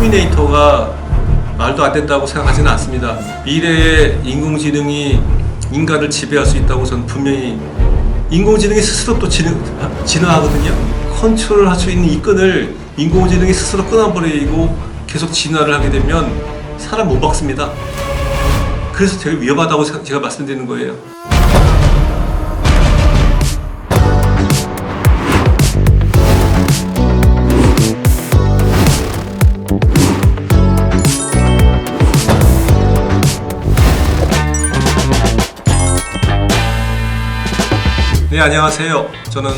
터미네이터가 말도 안 된다고 생각하지는 않습니다. 미래의 인공지능이 인간을 지배할 수 있다고 저는 분명히 인공지능이 스스로 또 진행, 진화하거든요. 컨트롤할 수 있는 이 끈을 인공지능이 스스로 끊어버리고 계속 진화를 하게 되면 사람 못 박습니다. 그래서 되게 위험하다고 생- 제가 말씀드리는 거예요. 네, 안녕하세요. 저는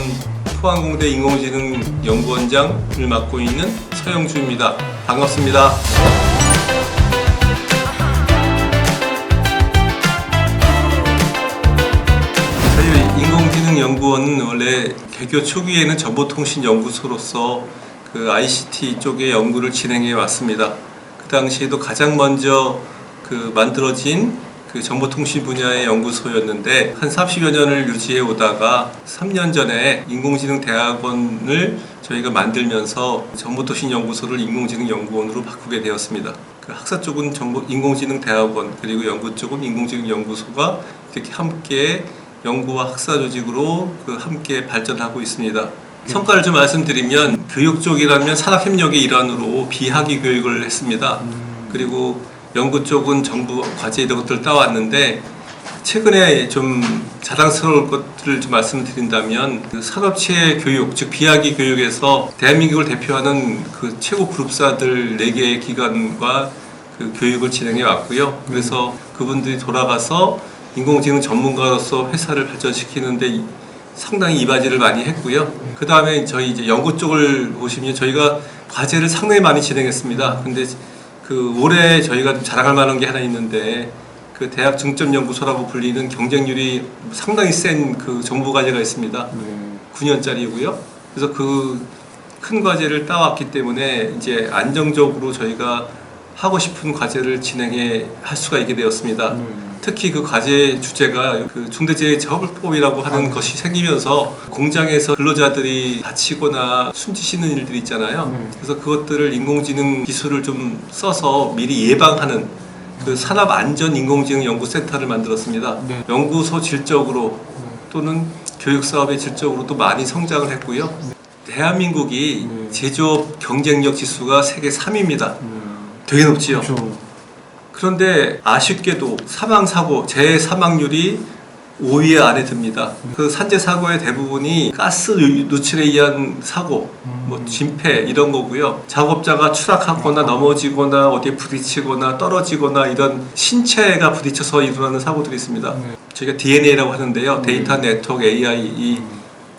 포항공대 인공지능 연구원장을 맡고 있는 서영주입니다. 반갑습니다. 저희 인공지능 연구원은 원래 개교 초기에는 정보통신연구소로서 그 ICT 쪽의 연구를 진행해 왔습니다. 그 당시에도 가장 먼저 그 만들어진 그 정보통신 분야의 연구소였는데 한 30여 년을 유지해 오다가 3년 전에 인공지능 대학원을 저희가 만들면서 정보통신 연구소를 인공지능 연구원으로 바꾸게 되었습니다. 그 학사 쪽은 정보 인공지능 대학원 그리고 연구 쪽은 인공지능 연구소가 이렇게 함께 연구와 학사 조직으로 그 함께 발전하고 있습니다. 성과를 좀 말씀드리면 교육 쪽이라면 산학협력의 일환으로 비학위 교육을 했습니다. 그리고 연구 쪽은 정부 과제 이런 것들을 따왔는데 최근에 좀 자랑스러울 것들을 좀 말씀드린다면 그 산업체 교육 즉 비학위 교육에서 대한민국을 대표하는 그 최고 그룹사들 4개의 기관과 그 교육을 진행해 왔고요. 그래서 그분들이 돌아가서 인공지능 전문가로서 회사를 발전시키는데 이- 상당히 이바지를 많이 했고요. 그 다음에 저희 이제 연구 쪽을 보시면 저희가 과제를 상당히 많이 진행했습니다. 근데 그 올해 저희가 좀 자랑할 만한 게 하나 있는데 그 대학 중점 연구소라고 불리는 경쟁률이 상당히 센 그 정보 과제가 있습니다. 9년짜리고요. 그래서 그 큰 과제를 따왔기 때문에 이제 안정적으로 저희가 하고 싶은 과제를 진행해 할 수가 있게 되었습니다. 특히 그 과제 주제가 그 중대재해처벌법이라고 하는 것이 생기면서 공장에서 근로자들이 다치거나 숨지시는 일들이 있잖아요. 그래서 그것들을 인공지능 기술을 좀 써서 미리 예방하는 그 산업 안전 인공지능 연구센터를 만들었습니다. 네. 연구소 질적으로 또는 교육 사업의 질적으로 도 많이 성장을 했고요. 대한민국이 네. 제조업 경쟁력 지수가 세계 3위입니다. 음, 되게 높지요. 그렇죠. 그런데 아쉽게도 사망 사고 재해 사망률이 5위 안에 듭니다. 그 산재 사고의 대부분이 가스 누- 누출에 의한 사고, 뭐 진폐 이런 거고요. 작업자가 추락하거나 넘어지거나 어디에 부딪히거나 떨어지거나 이런 신체가 부딪혀서 일어나는 사고들이 있습니다. 네. 저희가 DNA라고 하는데요. 데이터 네트워크 AI 이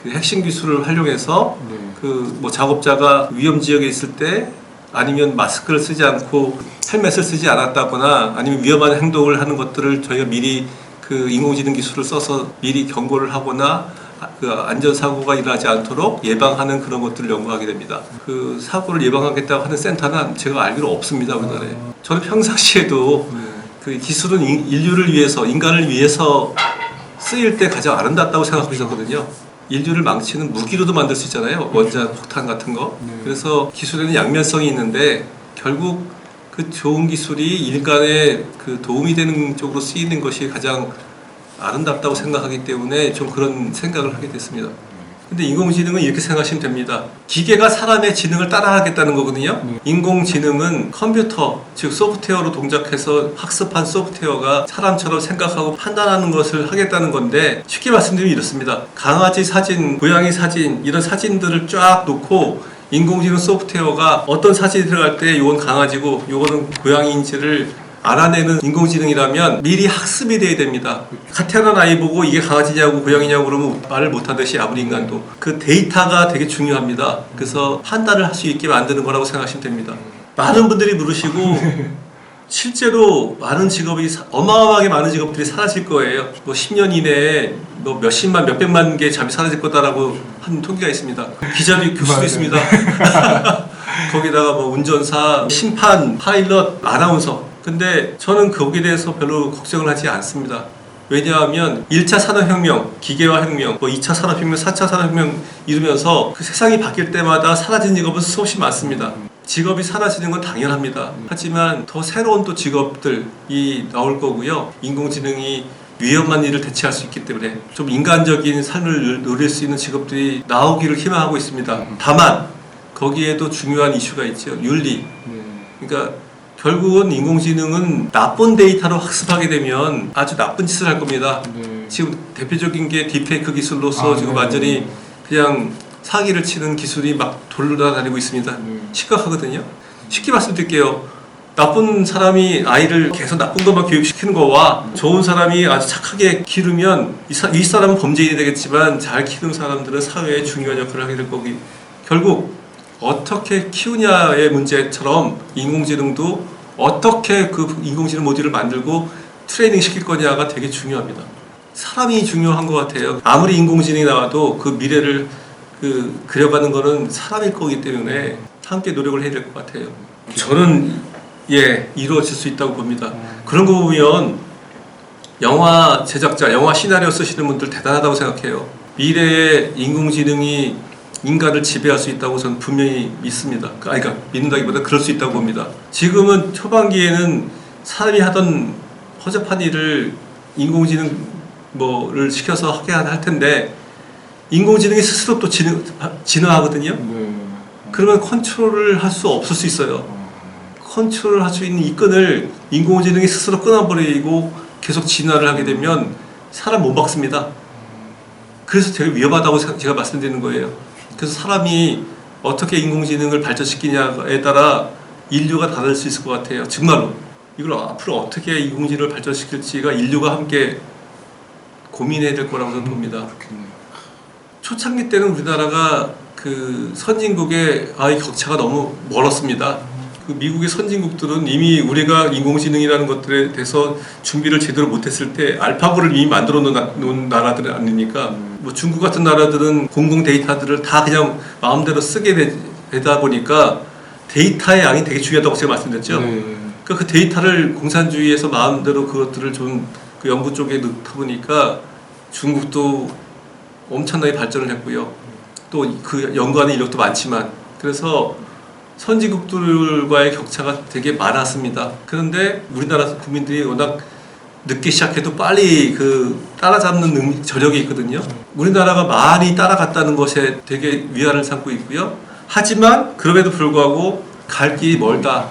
그 핵심 기술을 활용해서 네. 그뭐 작업자가 위험 지역에 있을 때 아니면 마스크를 쓰지 않고 헬멧을 쓰지 않았다거나 아니면 위험한 행동을 하는 것들을 저희가 미리 그 인공지능 기술을 써서 미리 경고를 하거나 아, 그 안전 사고가 일어나지 않도록 예방하는 그런 것들을 연구하게 됩니다. 그 사고를 예방하겠다고 하는 센터는 제가 알기로 없습니다 우리나라에. 저는 평상시에도 네. 그 기술은 인- 인류를 위해서 인간을 위해서 쓰일 때 가장 아름답다고 생각하고 있었거든요. 인류를 망치는 무기로도 만들 수 있잖아요. 원자 폭탄 같은 거. 네. 그래서 기술에는 양면성이 있는데 결국 그 좋은 기술이 인간에 그 도움이 되는 쪽으로 쓰이는 것이 가장 아름답다고 생각하기 때문에 좀 그런 생각을 하게 됐습니다. 근데 인공지능은 이렇게 생각하시면 됩니다. 기계가 사람의 지능을 따라하겠다는 거거든요. 네. 인공지능은 컴퓨터, 즉 소프트웨어로 동작해서 학습한 소프트웨어가 사람처럼 생각하고 판단하는 것을 하겠다는 건데 쉽게 말씀드리면 이렇습니다. 강아지 사진, 고양이 사진 이런 사진들을 쫙 놓고 인공지능 소프트웨어가 어떤 사진이 들어갈 때 이건 강아지고 이거는 고양이인지를 알아내는 인공지능이라면 미리 학습이 돼야 됩니다. 갓 태어난 아이 보고 이게 강아지냐고 고양이냐고 그러면 말을 못하듯이 아무리 인간도 그 데이터가 되게 중요합니다. 그래서 판단을 할 수 있게 만드는 거라고 생각하시면 됩니다. 많은 분들이 물으시고 실제로 많은 직업이 사- 어마어마하게 많은 직업들이 사라질 거예요. 뭐 10년 이내에 뭐 몇십만 몇백만 개 잠이 사라질 거다라고 한 통계가 있습니다. 기자도 교수도. 있습니다. 거기다가 뭐 운전사, 심판, 파일럿, 아나운서. 근데 저는 거기에 대해서 별로 걱정을 하지 않습니다. 왜냐하면 1차 산업혁명, 기계화 혁명, 뭐 2차 산업혁명, 4차 산업혁명 이루면서 그 세상이 바뀔 때마다 사라진 직업은 수없이 많습니다. 직업이 사라지는 건 당연합니다. 하지만 더 새로운 또 직업들이 나올 거고요. 인공지능이 위험한 일을 대체할 수 있기 때문에 좀 인간적인 삶을 누릴 수 있는 직업들이 나오기를 희망하고 있습니다. 다만 거기에도 중요한 이슈가 있죠. 윤리. 그러니까 결국은 인공지능은 나쁜 데이터로 학습하게 되면 아주 나쁜 짓을 할 겁니다. 지금 대표적인 게 딥페이크 기술로서 아, 지금 네. 완전히 그냥 사기를 치는 기술이 막 돌아다니고 있습니다. 심각하거든요. 쉽게 말씀드릴게요. 나쁜 사람이 아이를 계속 나쁜 것만 교육시키는 거와 좋은 사람이 아주 착하게 기르면 이, 사, 이 사람은 범죄인이 되겠지만 잘 키우는 사람들은 사회에 중요한 역할을 하게 될 거기 결국 어떻게 키우냐의 문제처럼 인공지능도 어떻게 그 인공지능 모듈을 만들고 트레이닝 시킬 거냐가 되게 중요합니다. 사람이 중요한 것 같아요. 아무리 인공지능이 나와도 그 미래를 그 그려가는 거는 사람일 거기 때문에 함께 노력을 해야 될 것 같아요. 저는 예 이루어질 수 있다고 봅니다. 그런 거 보면 영화 제작자, 영화 시나리오 쓰시는 분들 대단하다고 생각해요. 미래에 인공지능이 인간을 지배할 수 있다고 저는 분명히 믿습니다. 그- 아니, 그러니까 믿는다기보다 그럴 수 있다고 봅니다. 지금은 초반기에는 사람이 하던 허접한 일을 인공지능 뭐를 시켜서 하게 할 텐데 인공지능이 스스로 또 진화, 진화하거든요. 그러면 컨트롤을 할 수 없을 수 있어요. 컨트롤을 할수 있는 이 끈을 인공지능이 스스로 끊어버리고 계속 진화를 하게 되면 사람 못 막습니다. 그래서 되게 위험하다고 생- 제가 말씀드리는 거예요. 그래서 사람이 어떻게 인공지능을 발전시키냐에 따라 인류가 다를 수 있을 것 같아요. 정말로. 이걸 앞으로 어떻게 인공지능을 발전시킬지가 인류가 함께 고민해야 될 거라고 저는 봅니다. 초창기 때는 우리나라가 그 선진국의 아이 격차가 너무 멀었습니다. 그 미국의 선진국들은 이미 우리가 인공지능이라는 것들에 대해서 준비를 제대로 못했을 때 알파고를 이미 만들어 놓은, 나- 나라들 아니니까 뭐 중국 같은 나라들은 공공 데이터들을 다 그냥 마음대로 쓰게 되, 되다 보니까 데이터의 양이 되게 중요하다고 제가 말씀드렸죠. 그러니까 그 데이터를 공산주의에서 마음대로 그것들을 좀 그 연구 쪽에 넣다 보니까 중국도 엄청나게 발전을 했고요. 또 그 연구하는 인력도 많지만 그래서 선진국들과의 격차가 되게 많았습니다. 그런데 우리나라 국민들이 워낙 늦게 시작해도 빨리 그 따라잡는 능, 저력이 있거든요. 우리나라가 많이 따라갔다는 것에 되게 위안을 삼고 있고요. 하지만 그럼에도 불구하고 갈 길이 멀다.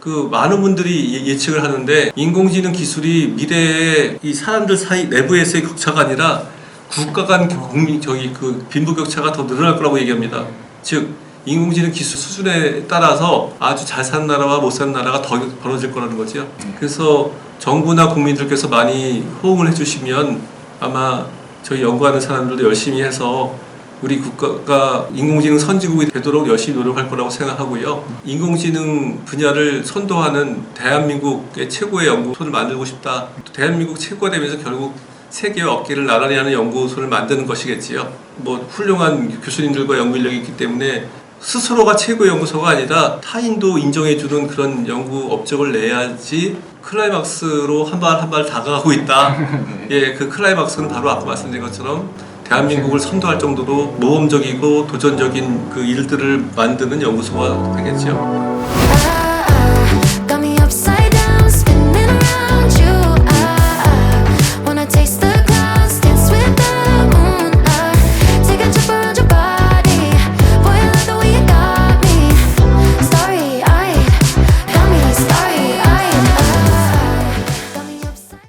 그 많은 분들이 예- 예측을 하는데 인공지능 기술이 미래에 이 사람들 사이 내부에서의 격차가 아니라 국가 간 국민 저기 그 빈부 격차가 더 늘어날 거라고 얘기합니다. 즉 인공지능 기술 수준에 따라서 아주 잘 사는 나라와 못 사는 나라가 더 벌어질 거라는 거죠. 그래서 정부나 국민들께서 많이 호응을 해주시면 아마 저희 연구하는 사람들도 열심히 해서 우리 국가가 인공지능 선진국이 되도록 열심히 노력할 거라고 생각하고요. 인공지능 분야를 선도하는 대한민국의 최고의 연구소를 만들고 싶다. 또 대한민국 최고가 되면서 결국 세계와 어깨를 나란히 하는 연구소를 만드는 것이겠지요. 뭐 훌륭한 교수님들과 연구 인력이 있기 때문에 스스로가 최고의 연구소가 아니라 타인도 인정해주는 그런 연구 업적을 내야지 클라이막스로 한 발 한 발 다가가고 있다. 예, 그 클라이막스는 바로 아까 말씀드린 것처럼 대한민국을 선도할 정도로 모험적이고 도전적인 그 일들을 만드는 연구소가 되겠죠.